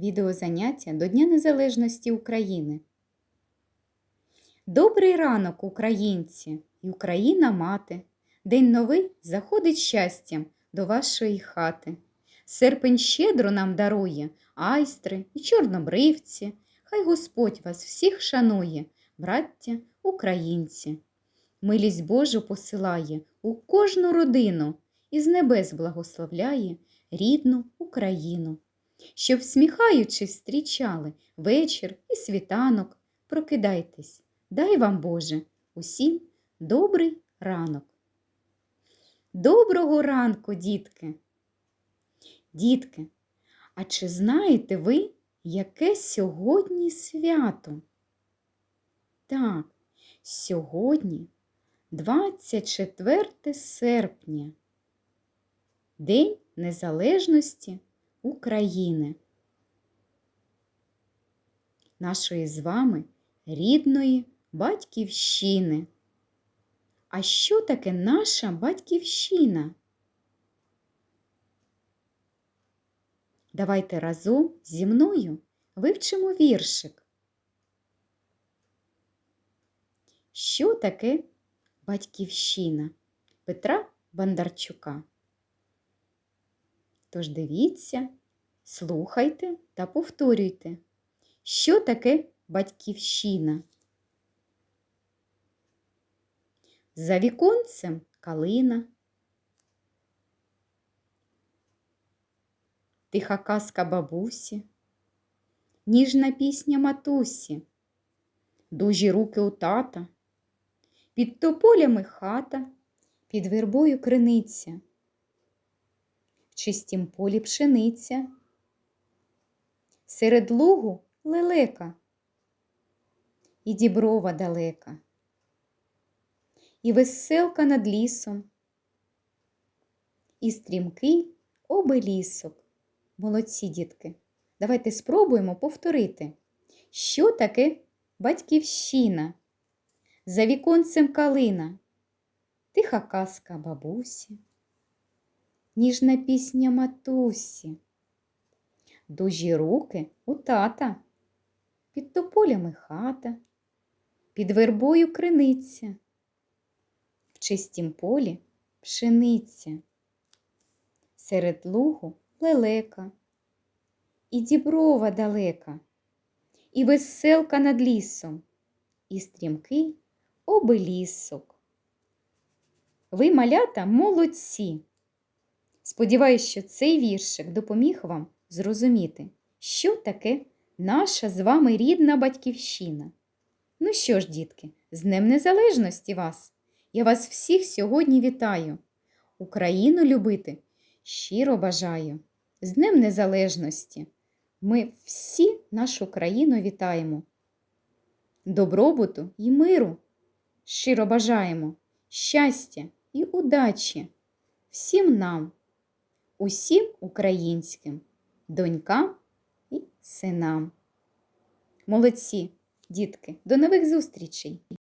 Відеозаняття до Дня Незалежності України. Добрий ранок, українці і Україна мати. День новий заходить щастям до вашої хати. Серпень щедро нам дарує айстри і чорнобривці. Хай Господь вас всіх шанує, браття українці. Милість Божу посилає у кожну родину і з небес благословляє рідну Україну. Щоб, всміхаючись, зустрічали вечір і світанок, прокидайтесь, дай вам, Боже, усім добрий ранок. Доброго ранку, дітки! Дітки, а чи знаєте ви, яке сьогодні свято? Так, сьогодні 24 серпня, День Незалежності України. Нашої з вами рідної батьківщини. А що таке наша батьківщина? Давайте разом зі мною вивчимо віршик. Що таке батьківщина Петра Бондарчука? Тож дивіться, слухайте та повторюйте, що таке батьківщина. За віконцем калина. Тиха казка бабусі, ніжна пісня матусі, дужі руки у тата, під тополями хата, під вербою криниця, чистім полі пшениця, серед лугу лелека, і діброва далека, і веселка над лісом, і стрімкий обелісок. Молодці дітки. Давайте спробуємо повторити, що таке батьківщина, за віконцем калина, тиха казка бабусі, ніжна пісня матусі, дужі руки у тата, під тополями хата, під вербою криниця, в чистім полі пшениця, серед лугу лелека, і діброва далека, і веселка над лісом, і стрімкий обелісок. Ви, малята, молодці. Сподіваюсь, що цей віршик допоміг вам зрозуміти, що таке наша з вами рідна батьківщина. Ну що ж, дітки, з Днем Незалежності вас! Я вас всіх сьогодні вітаю. Україну любити щиро бажаю. З Днем Незалежності ми всі нашу країну вітаємо. Добробуту і миру щиро бажаємо, щастя і удачі всім нам, усім українським, донькам і синам. Молодці, дітки, до нових зустрічей!